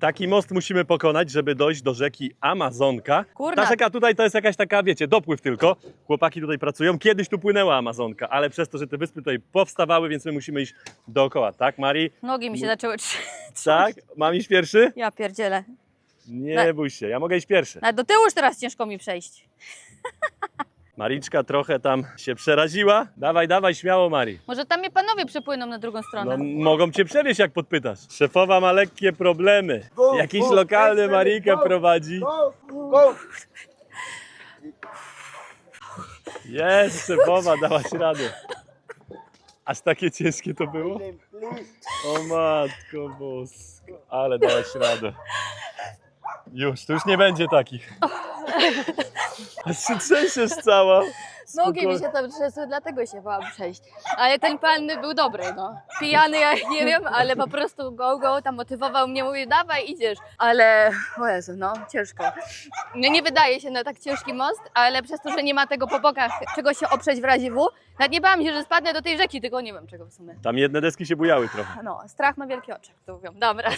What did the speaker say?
Taki most musimy pokonać, żeby dojść do rzeki Amazonka. Kurna. Ta rzeka tutaj to jest jakaś taka, wiecie, dopływ tylko. Chłopaki tutaj pracują. Kiedyś tu płynęła Amazonka, ale przez to, że te wyspy tutaj powstawały, więc my musimy iść dookoła, tak Mari? Nogi mi się zaczęły trzymać. Tak? Mam iść pierwszy? Ja pierdzielę. Nie Na- bój się, ja mogę iść pierwszy. Nawet do tyłu już teraz ciężko mi przejść. Mariczka trochę tam się przeraziła. Dawaj, dawaj, śmiało Mari. Może tam mnie panowie przepłyną na drugą No, stronę. mogą cię przewieźć, jak podpytasz. Szefowa ma lekkie problemy. Go, Jakiś go, lokalny go, Marikę go. prowadzi. Go, go. Jest, szefowa, dałaś radę. Aż takie ciężkie to było? O matko bosko, ale dałaś radę. Już, to już nie będzie takich. Się trzęsiesz cała. Nogi mi Spokojnie. się tam trzęsły, dlatego się bałam przejść. Ale ten pan był dobry, no. Pijany, ja nie wiem, ale po prostu go, go tam motywował mnie, mówi dawaj, idziesz. Ale, o Jezu, no, ciężko. No nie wydaje się na tak ciężki most, ale przez to, że nie ma tego po bokach, czego się oprzeć w razie W, nawet nie bałam się, że spadnę do tej rzeki, tylko nie wiem czego w sumie. Tam jedne deski się bujały trochę. No, strach ma wielkie oczy, jak to mówią. Dobra.